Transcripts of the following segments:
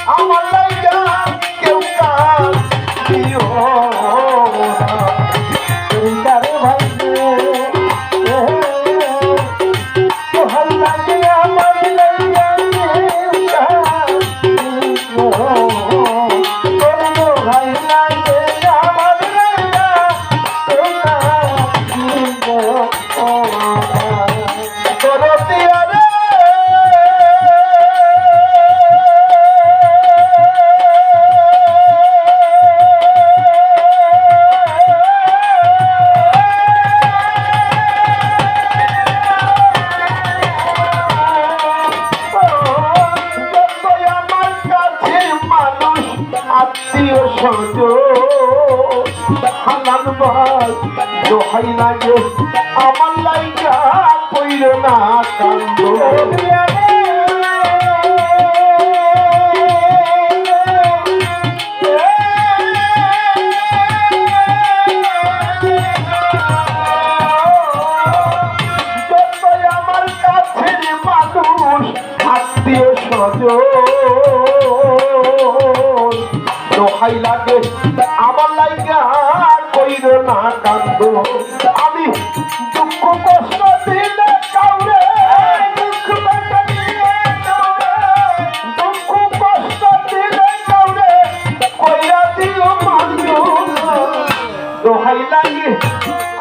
দোহাই লাগে আমার দোহাই লাগে আমার লাইগা কইর না কান্দ। দোহাই লাগে। আমার লাইগা কইর না কান্দ আমি দুঃখ কষ্ট দিলে কাউরে, দুঃখ দুঃখ কষ্ট দিলে কাউরে, কইরা দিও মানুষ দোহাই লাগে,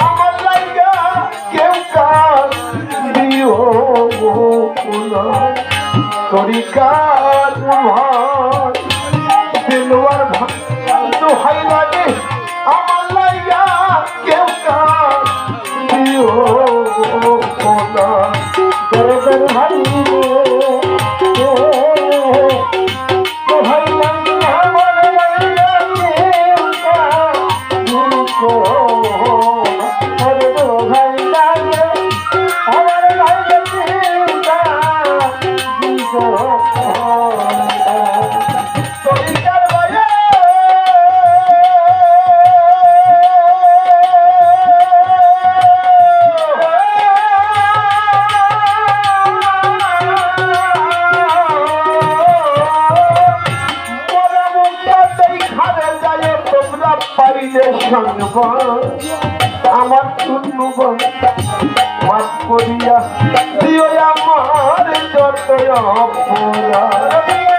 আমার লাইগা কেউ কার দিও তরিকার ভাই দিলওয়ার ভাই দোহাই লাগে পাইলে সংবাদ আমার টুন্নুবন মাত করিয়া দিও আমার যত অপরাধ।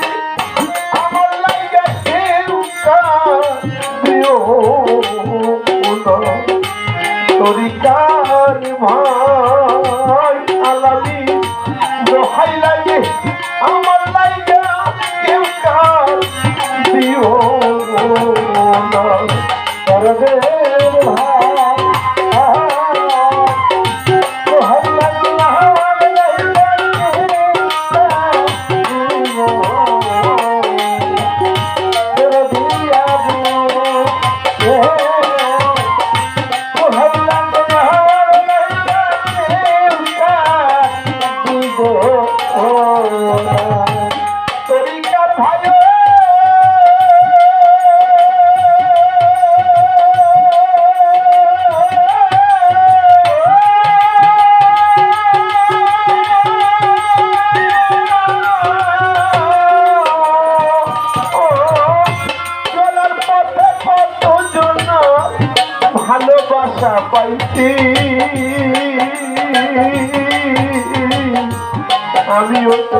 আমিও তো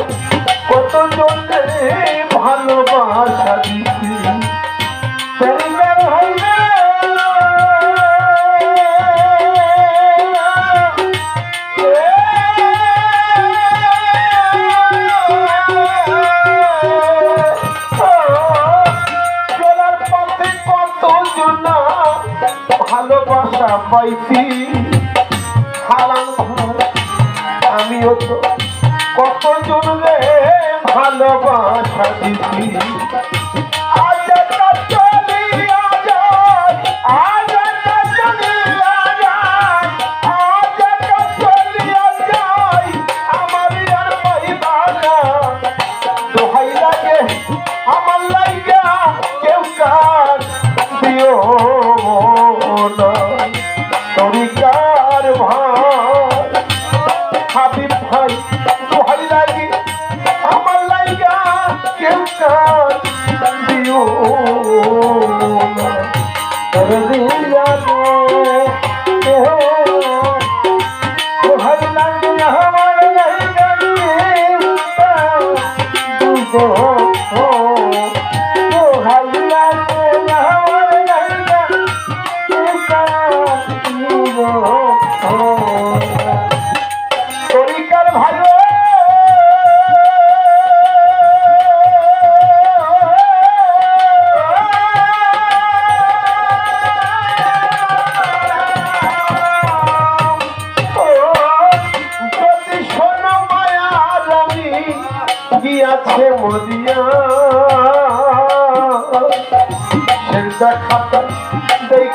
কত জনে ভালোবাসা দিছি। পাইছি হারাম আমিও তো কতজন রে ভালোবাসা দিছি। দিও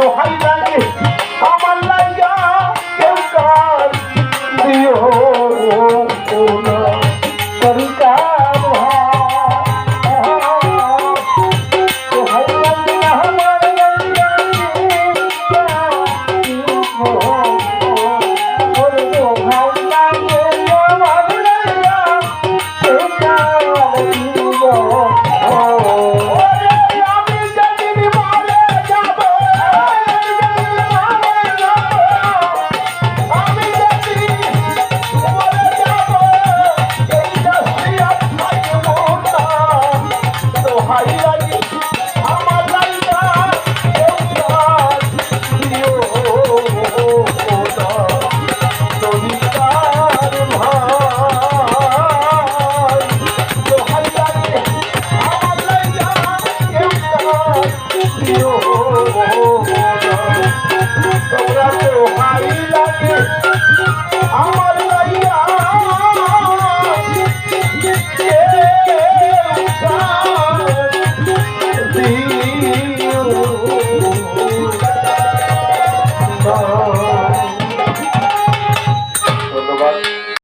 Cuando hay